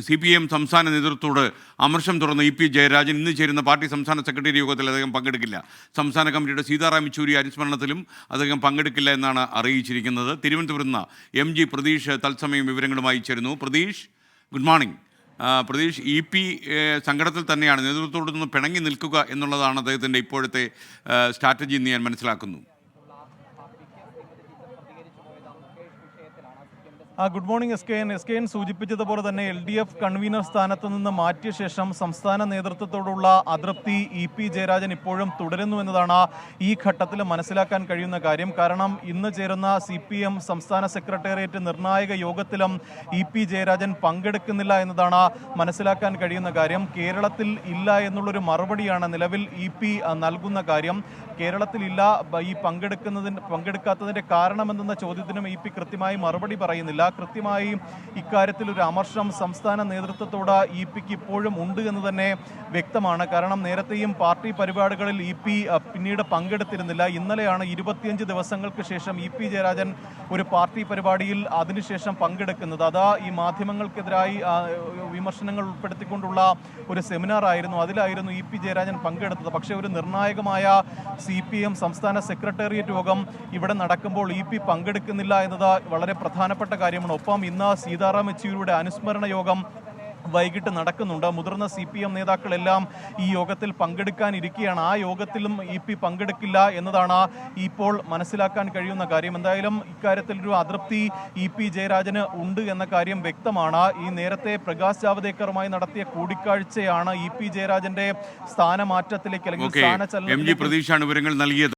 C P M സംസ്ഥാന നേതൃത്വത്തോട് അമർഷം തുറന്ന ഇ പി ജയരാജൻ ഇന്ന് ചേരുന്ന പാർട്ടി സംസ്ഥാന സെക്രട്ടറി യോഗത്തിൽ അദ്ദേഹം പങ്കെടുക്കില്ല. സംസ്ഥാന കമ്മിറ്റിയുടെ സീതാറാം യെച്ചൂരി അനുസ്മരണത്തിലും അദ്ദേഹം പങ്കെടുക്കില്ല എന്നാണ് അറിയിച്ചിരിക്കുന്നത്. തിരുവനന്തപുരത്ത് നിന്ന് എം ജി പ്രതീഷ് തത്സമയം വിവരങ്ങളുമായി ചേരുന്നു. Pratheesh good morning. Pratheesh E P സങ്കടത്തിൽ തന്നെയാണ്. നേതൃത്വത്തോട് നിന്ന് പിണങ്ങി നിൽക്കുക എന്നുള്ളതാണ് അദ്ദേഹത്തിന്റെ ഇപ്പോഴത്തെ സ്ട്രാറ്റജി എന്ന് ഞാൻ മനസ്സിലാക്കുന്നു. Good morning S K N S K N സൂചിപ്പിച്ചതുപോലെ തന്നെ എൽ ഡി എഫ് കൺവീനർ സ്ഥാനത്ത് നിന്ന് മാറ്റിയ ശേഷം സംസ്ഥാന നേതൃത്വത്തോടുള്ള അതൃപ്തി ഇ പി ജയരാജൻ ഇപ്പോഴും തുടരുന്നു എന്നതാണ് ഈ ഘട്ടത്തിൽ മനസ്സിലാക്കാൻ കഴിയുന്ന കാര്യം. കാരണം ഇന്ന് ചേരുന്ന സി പി എം സംസ്ഥാന സെക്രട്ടേറിയറ്റ് നിർണായക യോഗത്തിലും ഇ പി ജയരാജൻ പങ്കെടുക്കുന്നില്ല എന്നതാണ് മനസ്സിലാക്കാൻ കഴിയുന്ന കാര്യം. കേരളത്തിൽ ഇല്ല എന്നുള്ളൊരു മറുപടിയാണ് നിലവിൽ ഇ പി നൽകുന്ന കാര്യം. കേരളത്തിലില്ല ഈ പങ്കെടുക്കുന്നതിന് പങ്കെടുക്കാത്തതിന്റെ കാരണമെന്ന ചോദ്യത്തിനും ഇ പി കൃത്യമായി മറുപടി പറയുന്നില്ല. കൃത്യമായി ഇക്കാര്യത്തിൽ ഒരു അമർഷം സംസ്ഥാന നേതൃത്വത്തോട് ഇ പിക്ക് ഇപ്പോഴും ഉണ്ട് എന്ന് തന്നെ വ്യക്തമാണ്. കാരണം നേരത്തെയും പാർട്ടി പരിപാടികളിൽ ഇ പി പിന്നീട് പങ്കെടുത്തിരുന്നില്ല. ഇന്നലെയാണ് ഇരുപത്തിയഞ്ച് ദിവസങ്ങൾക്ക് ശേഷം ഇ പി ജയരാജൻ ഒരു പാർട്ടി പരിപാടിയിൽ അതിനുശേഷം പങ്കെടുക്കുന്നത്. അതാ ഈ മാധ്യമങ്ങൾക്കെതിരായി വിമർശനങ്ങൾ ഉൾപ്പെടുത്തിക്കൊണ്ടുള്ള ഒരു സെമിനാർ ആയിരുന്നു. അതിലായിരുന്നു ഇ പി ജയരാജൻ പങ്കെടുത്തത്. പക്ഷേ ഒരു നിർണായകമായ സി പി എം സംസ്ഥാന സെക്രട്ടേറിയറ്റ് യോഗം ഇവിടെ നടക്കുമ്പോൾ ഇ പി പങ്കെടുക്കുന്നില്ല എന്നത് വളരെ പ്രധാനപ്പെട്ട കാര്യമാണ് ഒപ്പം ഇന്ന് സീതാറാം യെച്ചൂരിയുടെ അനുസ്മരണ യോഗം വൈകിട്ട് നടക്കുന്നുണ്ട്. മുതിർന്ന സി പി എം നേതാക്കളെല്ലാം ഈ യോഗത്തിൽ പങ്കെടുക്കാനിരിക്കുകയാണ്. ആ യോഗത്തിലും ഇ പി പങ്കെടുക്കില്ല എന്നതാണ് ഇപ്പോൾ മനസ്സിലാക്കാൻ കഴിയുന്ന കാര്യം. എന്തായാലും ഇക്കാര്യത്തിൽ ഒരു അതൃപ്തി ഇ പി ജയരാജന് ഉണ്ട് എന്ന കാര്യം വ്യക്തമാണ്. ഈ നേരത്തെ പ്രകാശ് ജാവദേക്കറുമായി നടത്തിയ കൂടിക്കാഴ്ചയാണ് ഇ പി ജയരാജന്റെ സ്ഥാനമാറ്റത്തിലേക്ക് അല്ലെങ്കിൽ സ്ഥാനചലനം വിവരങ്ങൾ നൽകിയത്.